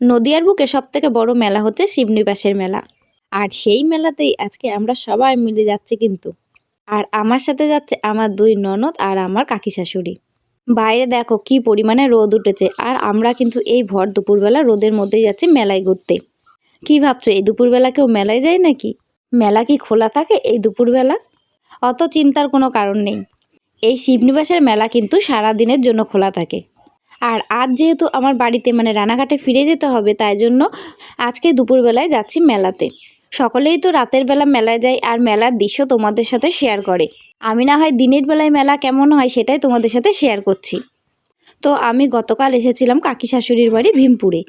নদিয়ার বুকে সব থেকে বড় মেলা হচ্ছে শিবনিবাসের মেলা। আর সেই মেলাতেই আজকে আমরা সবাই মিলে যাচ্ছি কিন্তু। আর আমার সাথে যাচ্ছে আমার দুই ননদ আর আমার কাকি শাশুড়ি। বাইরে দেখো কি পরিমাণে রোদ উঠেছে। আর আমরা কিন্তু এই ভর দুপুরবেলা রোদের মধ্যেই যাচ্ছি মেলায় ঘুরতে। কি ভাবছ, এই দুপুরবেলা কেউ মেলায় যায় নাকি? মেলা কি খোলা থাকে এই দুপুরবেলা? অত চিন্তার কোনো কারণ নেই। এই শিবনিবাসের মেলা কিন্তু সারা দিনের জন্য খোলা থাকে। আর আজ যেহেতু আমার বাড়িতে মানে রানাঘাটে ফিরে যেতে হবে, তাই জন্য আজকে দুপুরবেলায় যাচ্ছি মেলাতে। সকলেই তো রাতের বেলা মেলায় যায় আর মেলার দৃশ্য তোমাদের সাথে শেয়ার করে। আমি না হয় দিনের বেলায় মেলা কেমন হয় সেটাই তোমাদের সাথে শেয়ার করছি। তো আমি গতকাল এসেছিলাম কাকি শাশুড়ির বাড়ি ভীমপুরে।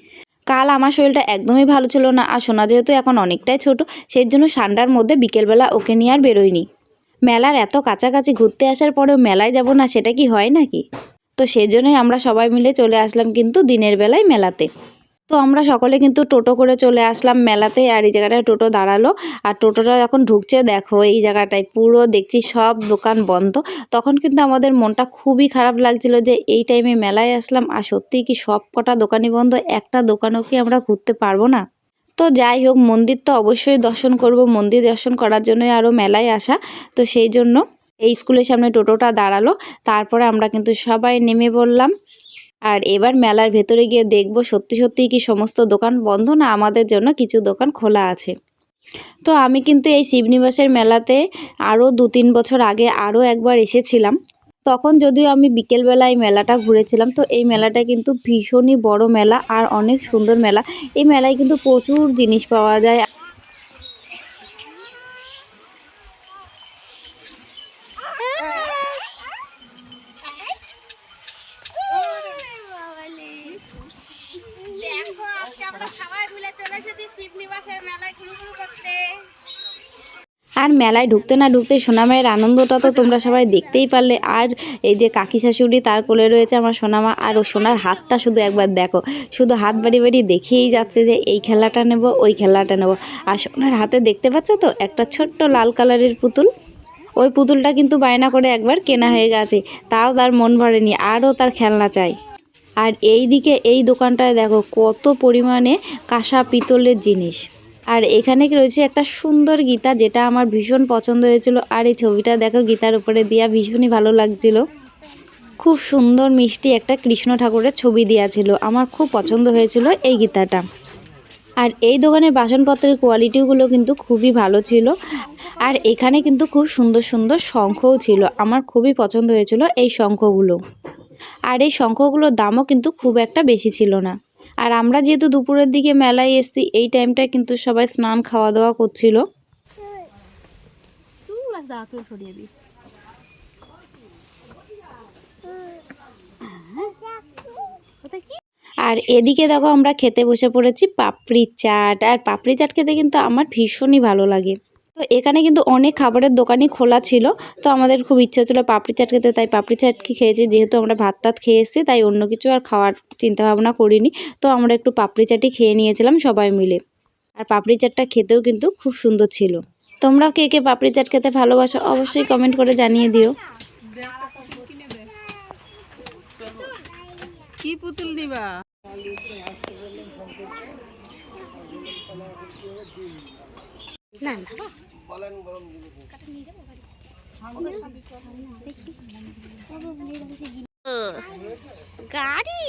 কাল আমার শরীরটা একদমই ভালো ছিল না আর সোনা যেহেতু এখন অনেকটাই ছোট সেই জন্য ঠান্ডার মধ্যে বিকেলবেলা ওকে নিয়ে আর বেরোয়নি। মেলার এত কাছাকাছি ঘুরতে আসার পরেও মেলায় যাব না সেটা কি হয় নাকি? তো সেই জন্যই আমরা সবাই মিলে চলে আসলাম কিন্তু দিনের বেলায় মেলাতে। তো আমরা সকলে কিন্তু টোটো করে চলে আসলাম মেলাতে আর এই জায়গাটায় টোটো দাঁড়াল। আর টোটোটা যখন ঢুকছে, দেখো এই জায়গাটায় পুরো দেখছি সব দোকান বন্ধ। তখন কিন্তু আমাদের মনটা খুবই খারাপ লাগছিল যে এই টাইমে মেলায় আসলাম আর সত্যিই কি সব কটা দোকানই বন্ধ, একটা দোকানও কি আমরা ঘুরতে পারব না? তো যাই হোক, মন্দির তো অবশ্যই দর্শন করব। মন্দির দর্শন করার জন্যই আরও মেলায় আসা। তো সেই জন্য এই স্কুলের সামনে টোটোটা দাঁড়াল। তারপরে আমরা কিন্তু সবাই নেমে পড়লাম। আর এবার মেলার ভেতরে গিয়ে দেখব সত্যি সত্যিই কি সমস্ত দোকান বন্ধ না আমাদের জন্য কিছু দোকান খোলা আছে। তো আমি কিন্তু এই শিবনিবাসের মেলাতে আরও দু তিন বছর আগে আরও একবার এসেছিলাম। তখন যদিও আমি বিকেলবেলায় মেলাটা ঘুরেছিলাম, তো এই মেলাটা কিন্তু ভীষণই বড় মেলা আর অনেক সুন্দর মেলা। এই মেলায় কিন্তু প্রচুর জিনিস পাওয়া যায় দেখো আজকে আমরা সবাই মিলে চলে এসেছি শিবনিবাসের মেলায় ঘুরু ঘুরু করতে আর মেলায় ঢুকতে না ঢুকতে সোনামায়ের আনন্দটা তো তোমরা সবাই দেখতেই পারলে। আর এই যে কাকি শাশুড়ি, তার কোলে রয়েছে আমার সোনামা। আর ও সোনার হাতটা শুধু একবার দেখো। শুধু হাত বাড়ি বাড়ি দেখেই যাচ্ছে যে এই খেলাটা নেব, ওই খেলাটা নেব। আর সোনার হাতে দেখতে পাচ্ছ তো, একটা ছোট্ট লাল কালারের পুতুল। ওই পুতুলটা কিন্তু বায়না করে একবার কেনা হয়ে গেছে। তাও তার মন ভরেনি, আরও তার খেলনা চাই। আর এই দিকে এই দোকানটায় দেখো কত পরিমাণে কাঁসা পিতলের জিনিস। আর এখানে রয়েছে একটা সুন্দর গীতা, যেটা আমার ভীষণ পছন্দ হয়েছিল। আর এই ছবিটা দেখো, গীতার উপরে দিয়া ভীষণই ভালো লাগছিল। খুব সুন্দর, মিষ্টি একটা কৃষ্ণ ঠাকুরের ছবি দেওয়া ছিল। আমার খুব পছন্দ হয়েছিল এই গীতাটা। আর এই দোকানের বাসনপত্রের কোয়ালিটিগুলো কিন্তু খুবই ভালো ছিল। আর এখানে কিন্তু খুব সুন্দর সুন্দর শঙ্খও ছিল। আমার খুবই পছন্দ হয়েছিল এই শঙ্খগুলো। আর এই শঙ্খগুলোর দামও কিন্তু খুব একটা বেশি ছিল না। আর আমরা যেহেতু দুপুরের দিকে মেলায় এসেছি, এই টাইমটায় কিন্তু সবাই স্নান খাওয়া দাওয়া করছিল। আর এদিকে দেখো আমরা খেতে বসে পড়েছি পাপড়ি চাট। আর পাপড়ি চাট খেতে কিন্তু আমার ভীষণই ভালো লাগে। তো এখানে কিন্তু অনেক খাবারের দোকানই খোলা ছিল, তো আমাদের খুব ইচ্ছা ছিল পাপড়ি চাট খেতে, তাই পাপড়ি চাট কি খেয়েছি, যেহেতু আমরা ভাত টাত খেয়ে এসেছি, তাই অন্য কিছু আর খাওয়ার চিন্তা ভাবনা করিনি, তো আমরা একটু পাপড়ি চাটই খেয়ে নিয়েছিলাম সবাই মিলে। আর পাপড়ি চাটটা খেতেও কিন্তু খুব সুন্দর ছিল। তোমরাও কে কে পাপড়ি চাট খেতে ভালোবাসো অবশ্যই কমেন্ট করে জানিয়ে দিও। নিবা গাড়ি।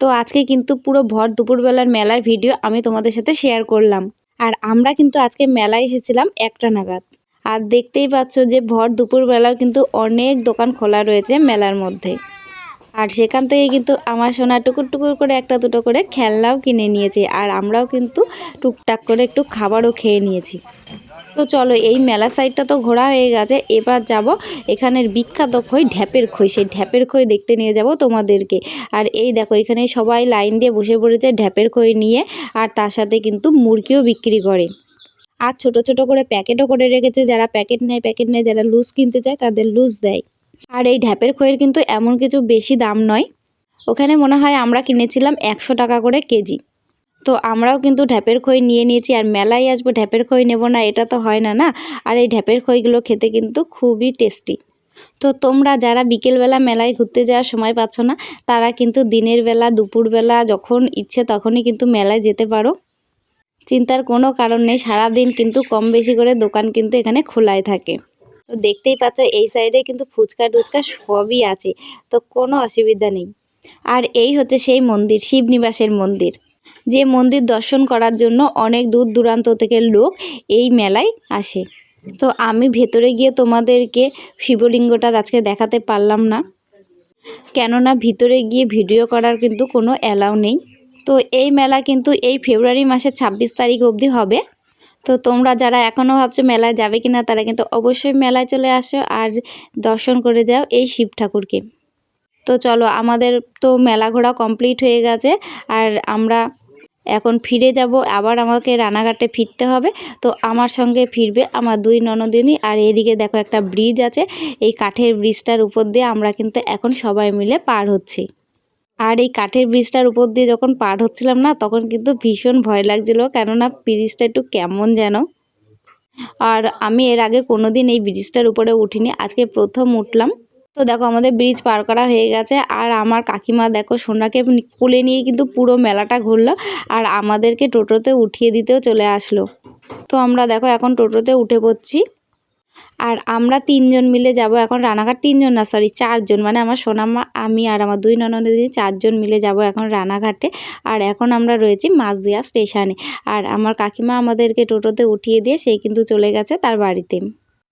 তো আজকে কিন্তু পুরো ভর দুপুরবেলার মেলার ভিডিও আমি তোমাদের সাথে শেয়ার করলাম। আর আমরা কিন্তু আজকে মেলায় এসেছিলাম একটা নাগাদ। আর দেখতেই পাচ্ছ যে ভর দুপুরবেলাও কিন্তু অনেক দোকান খোলা রয়েছে মেলার মধ্যে। আর সেখান থেকে কিন্তু আমার সোনা টুকুর টুকুর করে একটা দুটো করে খেলনাও কিনে নিয়েছে। আর আমরাও কিন্তু টুকটাক করে একটু খাবারও খেয়ে নিয়েছি। তো চলো, এই মেলা সাইডটা তো ঘোরা হয়ে গেছে। এবার যাব এখানের বিখ্যাত খই ঢ্যাপের খই। সেই ঢ্যাপের খই দেখতে নিয়ে যাব তোমাদেরকে। আর এই দেখো, এখানে সবাই লাইন দিয়ে বসে পড়েছে ঢ্যাপের খই নিয়ে। আর তার সাথে কিন্তু মুরগিও বিক্রি করে। আর ছোট ছোট করে প্যাকেটও করে রেখেছে। যারা প্যাকেট নেয় প্যাকেট নেয়, যারা লুজ কিনতে চায়, তাদের লুজ দেয়। আর এই ঢ্যাপের খইয়ের কিন্তু এমন কিছু বেশি দাম নয়। ওখানে মনে হয় আমরা কিনেছিলাম একশো টাকা করে কেজি। তো আমরাও কিন্তু ঢ্যাপের খই নিয়ে নিয়েছি আর মেলায় আসব ঢ্যাপের খই নেব না, এটা তো হয় না না? আর এই ঢ্যাপের খইগুলো খেতে কিন্তু খুবই টেস্টি। তো তোমরা যারা বিকেলবেলা মেলায় ঘুরতে যাওয়ার সময় পাচ্ছ না, তারা কিন্তু দিনের বেলা, দুপুরবেলা যখন ইচ্ছে তখনই কিন্তু মেলায় যেতে পারো। চিন্তার কোনো কারণ নেই, সারাদিন কিন্তু কম বেশি করে দোকান কিন্তু এখানে খোলাই থাকে। তো দেখতেই পাচ্ছ, এই সাইডে কিন্তু ফুচকা টুচকা সবই আছে, তো কোনো অসুবিধা নেই। আর এই হচ্ছে সেই মন্দির শিবনিবাসের মন্দির, যে মন্দির দর্শন করার জন্য অনেক দূর দূরান্ত থেকে লোক এই মেলায় আসে। তো আমি ভেতরে গিয়ে তোমাদেরকে শিবলিঙ্গটা আজকে দেখাতে পারলাম না, কেননা ভিতরে গিয়ে ভিডিও করার কিন্তু কোনো অ্যালাউ নেই। তো এই মেলা কিন্তু এই ফেব্রুয়ারি মাসের ছাব্বিশ তারিখ অবধি হবে। তো তোমরা যারা এখনও ভাবছ মেলায় যাবে কি না তারা কিন্তু অবশ্যই মেলায় চলে আসো আর দর্শন করে যাও এই শিব ঠাকুরকে। তো চলো, আমাদের তো মেলা ঘোরা কমপ্লিট হয়ে গেছে আর আমরা এখন ফিরে যাব। আবার আমাকে রানাঘাটে ফিরতে হবে। তো আমার সঙ্গে ফিরবে আমার দুই ননদিনী আর এদিকে দেখো একটা ব্রিজ আছে। এই কাঠের ব্রিজটার উপর দিয়ে আমরা কিন্তু এখন সবাই মিলে পার হচ্ছি। আর এই কাঠের ব্রিজটার উপর দিয়ে যখন পার হচ্ছিলাম না, তখন কিন্তু ভীষণ ভয় লাগছিল। কেননা ব্রিজটা একটু কেমন যেন। আর আমি এর আগে কোনো দিন এই ব্রিজটার উপরে উঠিনি। আজকে প্রথম উঠলাম। তো দেখো, আমাদের ব্রিজ পার করা হয়ে গেছে। আর আমার কাকিমা, দেখো, সোনাকে কোলে নিয়ে কিন্তু পুরো মেলাটা ঘুরলো আর আমাদেরকে টোটোতে উঠিয়ে দিতেও চলে আসলো। তো আমরা দেখো, এখন টোটোতে উঠে পড়ছি। আর আমরা তিনজন মিলে যাব, এখন রানাঘাট তিনজন না সরি চারজন মানে আমার সোনামা, আমি আর আমার দুই ননদিনী চারজন মিলে যাব এখন রানাঘাটে। আর এখন আমরা রয়েছি মাঝদিয়া স্টেশনে। আর আমার কাকিমা আমাদেরকে টোটোতে উঠিয়ে দিয়ে সে কিন্তু চলে গেছে তার বাড়িতে।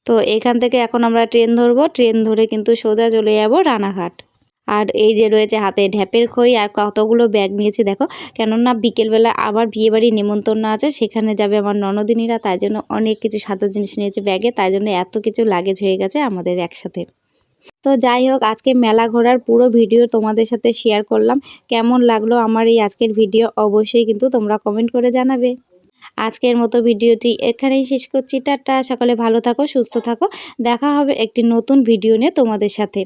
তো এখান থেকে এখন আমরা ট্রেন ধরবো, ট্রেন ধরে কিন্তু সোজা চলে যাব রানাঘাট। আর এই যে রয়েছে হাতে ঢ্যাপের খই আর কতগুলো ব্যাগ নিয়েছি, দেখো। কেননা বিকেলবেলা আবার বিয়েবাড়ি নেমন্তন্ন আছে, সেখানে যাবে আমার ননদিনীরা, তাই জন্য অনেক কিছু সাদা জিনিস নিয়েছে ব্যাগে, তাই জন্য এত কিছু লাগেজ হয়ে গেছে আমাদের একসাথে। তো যাই হোক, আজকে মেলা ঘোরার পুরো ভিডিও তোমাদের সাথে শেয়ার করলাম। কেমন লাগল আমার এই আজকের ভিডিও অবশ্যই কিন্তু তোমরা কমেন্ট করে জানাবে। আজকের মতো ভিডিওটি এখানেই শেষ করছি, টাটা। সকালে ভালো থাকো, সুস্থ থাকো। দেখা হবে একটি নতুন ভিডিও নিয়ে তোমাদের সাথে।